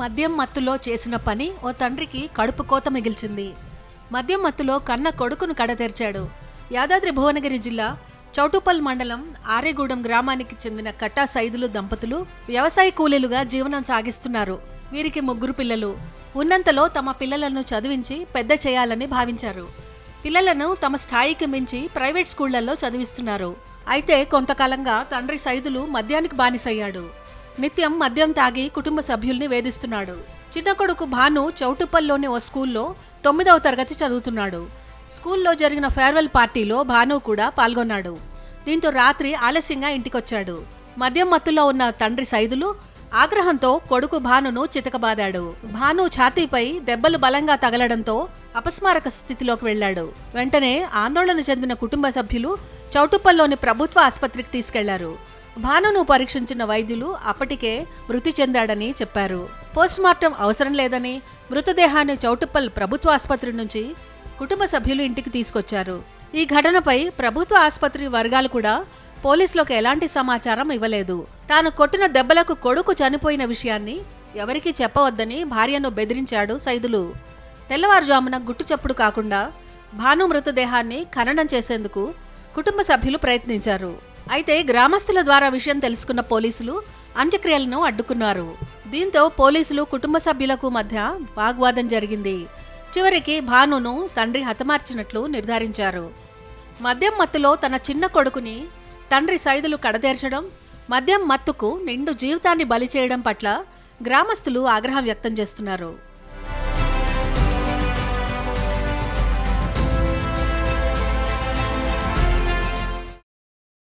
మద్యం మత్తులో చేసిన పని ఓ తండ్రికి కడుపు కోత మిగిల్చింది. మద్యం మత్తులో కన్న కొడుకును కడతెరిచాడు. యాదాద్రి భువనగిరి జిల్లా చౌటుపల్ మండలం ఆరేగూడెం గ్రామానికి చెందిన కట్టా సైదులు దంపతులు వ్యవసాయ కూలీలుగా జీవనం సాగిస్తున్నారు. వీరికి ముగ్గురు పిల్లలు. ఉన్నంతలో తమ పిల్లలను చదివించి పెద్ద చేయాలని భావించారు. పిల్లలను తమ స్థాయికి మించి ప్రైవేట్ స్కూళ్ళలో చదివిస్తున్నారు. అయితే కొంతకాలంగా తండ్రి సైదులు మద్యానికి బానిసయ్యాడు. నిత్యం మద్యం తాగి కుటుంబ సభ్యుల్ని వేధిస్తున్నాడు. చిన్న కొడుకు భాను చౌటుపల్లిలోని ఓ స్కూల్లో తొమ్మిదవ తరగతి చదువుతున్నాడు. స్కూల్లో జరిగిన ఫేర్వెల్ పార్టీలో భాను కూడా పాల్గొన్నాడు. దీంతో రాత్రి ఆలస్యంగా ఇంటికొచ్చాడు. మద్యం మత్తులో ఉన్న తండ్రి సైదులు ఆగ్రహంతో కొడుకు భానును చితకబాదాడు. భాను ఛాతీపై దెబ్బలు బలంగా తగలడంతో అపస్మారక స్థితిలోకి వెళ్ళాడు. వెంటనే ఆందోళన చెందిన కుటుంబ సభ్యులు చౌటుప్పల్లోని ప్రభుత్వ ఆసుపత్రికి తీసుకెళ్ళారు. భానును పరీక్షించిన వైద్యులు అప్పటికే మృతి చెందాడని చెప్పారు. పోస్ట్మార్టం అవసరం లేదని మృతదేహాన్ని చౌటుప్పల్ ప్రభుత్వ ఆసుపత్రి నుంచి కుటుంబ సభ్యులు ఇంటికి తీసుకొచ్చారు. ఈ ఘటనపై ప్రభుత్వ ఆసుపత్రి వర్గాలు కూడా పోలీసులకు ఎలాంటి సమాచారం ఇవ్వలేదు. తాను కొట్టిన దెబ్బలకు కొడుకు చనిపోయిన విషయాన్ని ఎవరికీ చెప్పవద్దని భార్యను బెదిరించాడు సైదులు. తెల్లవారుజామున గుట్టుచప్పుడు కాకుండా భాను మృతదేహాన్ని ఖననం చేసేందుకు కుటుంబ సభ్యులు ప్రయత్నించారు. అయితే గ్రామస్తుల ద్వారా విషయం తెలుసుకున్న పోలీసులు అంత్యక్రియలను అడ్డుకున్నారు. దీంతో పోలీసులు కుటుంబ సభ్యులకు మధ్య వాగ్వాదం జరిగింది. చివరికి భానును తండ్రి హతమార్చినట్లు నిర్ధారించారు. మద్యం మత్తులో తన చిన్న కొడుకుని తండ్రి సైదులు కడతేర్చడం మద్యం మత్తుకు నిండు జీవితాన్ని బలి చేయడం పట్ల గ్రామస్తులు ఆగ్రహం వ్యక్తం చేస్తున్నారు.